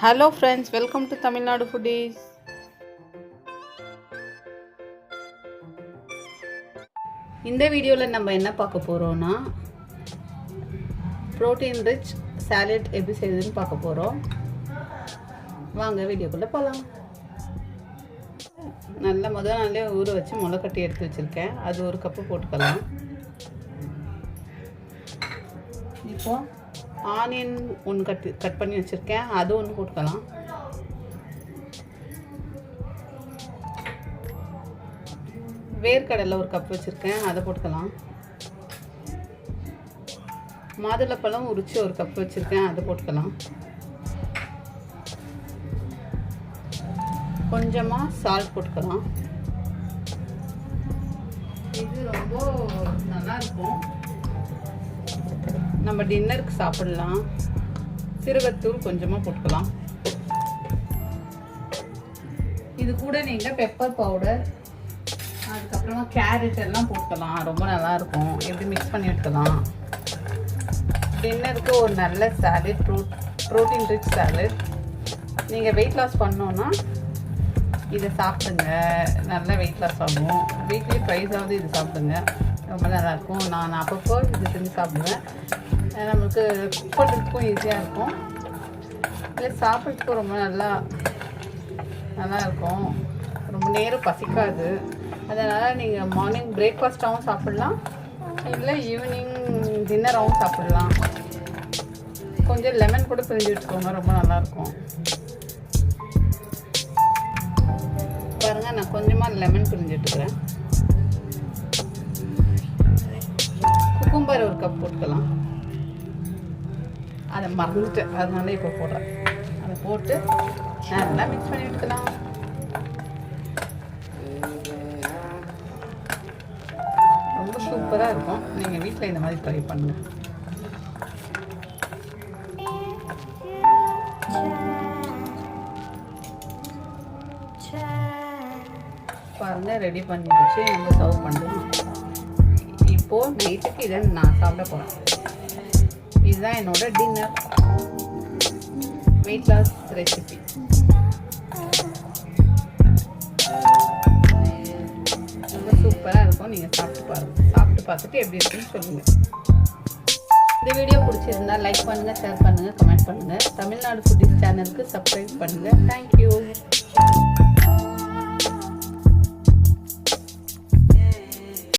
Hello friends welcome to Tamil Nadu foodies இந்த வீடியோவில் நம்ம என்ன பார்க்க போகிறோன்னா ப்ரோட்டீன் ரிச் சாலட் எப்படி செய்யுதுன்னு பார்க்க போகிறோம் வாங்க வீடியோக்குள்ளே போகலாம் நல்லா முதல் நாளே ஊற வச்சு முளைக்கட்டி எடுத்து வச்சுருக்கேன். அது ஒரு கப்பு போட்டுக்கலாம். இப்போ ஆனியன் ஒன்று கட் கட் பண்ணி வச்சுருக்கேன். அது ஒன்று போட்டுக்கலாம். வேர்க்கடலை ஒரு கப் வச்சுருக்கேன். அதை போட்டுக்கலாம். மாதுளப்பழம் உரித்து ஒரு கப் வச்சுருக்கேன். அதை போட்டுக்கலாம். கொஞ்சமாக சால்ட் போட்டுக்கலாம். இது ரொம்ப நல்லா இருக்கும். நம்ம டின்னருக்கு சாப்பிடலாம். சிறுகத்தூள் கொஞ்சமாக போட்டுக்கலாம். இது கூட நீங்கள் பெப்பர் பவுடர் அதுக்கப்புறமா கேரட் எல்லாம் போட்டுக்கலாம். ரொம்ப நல்லா இருக்கும். எப்படி மிக்ஸ் பண்ணி எடுக்கலாம். டின்னருக்கு ஒரு நல்ல salad bro protein rich salad நீங்கள் வெயிட் லாஸ் பண்ணோன்னா இதை சாப்பிடுங்க. நல்ல வெயிட் லாஸ் ஆகும். வீக்லி ப்ரைஸாவது இது சாப்பிடுங்க. ரொம்ப நல்லாயிருக்கும் நான் அப்பப்போ இது செஞ்சு சாப்பிடுவேன். நம்மளுக்கு குக் பண்ணுறதுக்கும் ஈஸியாக இருக்கும். இல்லை சாப்பிட்றதுக்கும் ரொம்ப நல்லா நல்லா இருக்கும். ரொம்ப நேரம் பசிக்காது. அதனால் நீங்கள் மார்னிங் பிரேக்ஃபாஸ்ட்டாகவும் சாப்பிட்லாம். இல்லை ஈவினிங் டின்னராகவும் சாப்பிட்லாம். கொஞ்சம் லெமன் கூட பிரிஞ்சு வச்சுக்கோங்க ரொம்ப நல்லாயிருக்கும் பாருங்கள் நான் கொஞ்சமாக லெமன் பிரிஞ்சுட்டுக்கிறேன் குக்கும்பர் ஒரு கப் போட்டுக்கலாம் அதை மறந்துட்டேன் அதனால இப்போ போடுறேன். அதை போட்டு நல்லா மிக்ஸ் பண்ணி விட்டுக்கலாம் ரொம்ப சூப்பராக இருக்கும். நீங்கள் வீட்டில் இந்த மாதிரி ட்ரை பண்ணுங்கள் பாருங்க ரெடி பண்ணி வச்சு நம்ம சர்வ் பண்ணலாம் இப்போது நைட்டுக்கு இதை நான் சாப்பிட போகிறேன் இதுதான் என்னோட டின்னர் வெயிட் லாஸ் ரெசிபி ரொம்ப சூப்பராக இருக்கும். நீங்கள் சாப்பிட்டு பாருங்கள் சாப்பிட்டு பார்த்துட்டு எப்படி இருக்குன்னு சொல்லுங்கள் இந்த வீடியோ பிடிச்சிருந்தா லைக் பண்ணுங்கள் ஷேர் பண்ணுங்கள் கமெண்ட் பண்ணுங்கள் தமிழ்நாடு ஃபுட்டிஸ் சேனலுக்கு சப்ஸ்கிரைப் பண்ணுங்கள் தேங்க்யூ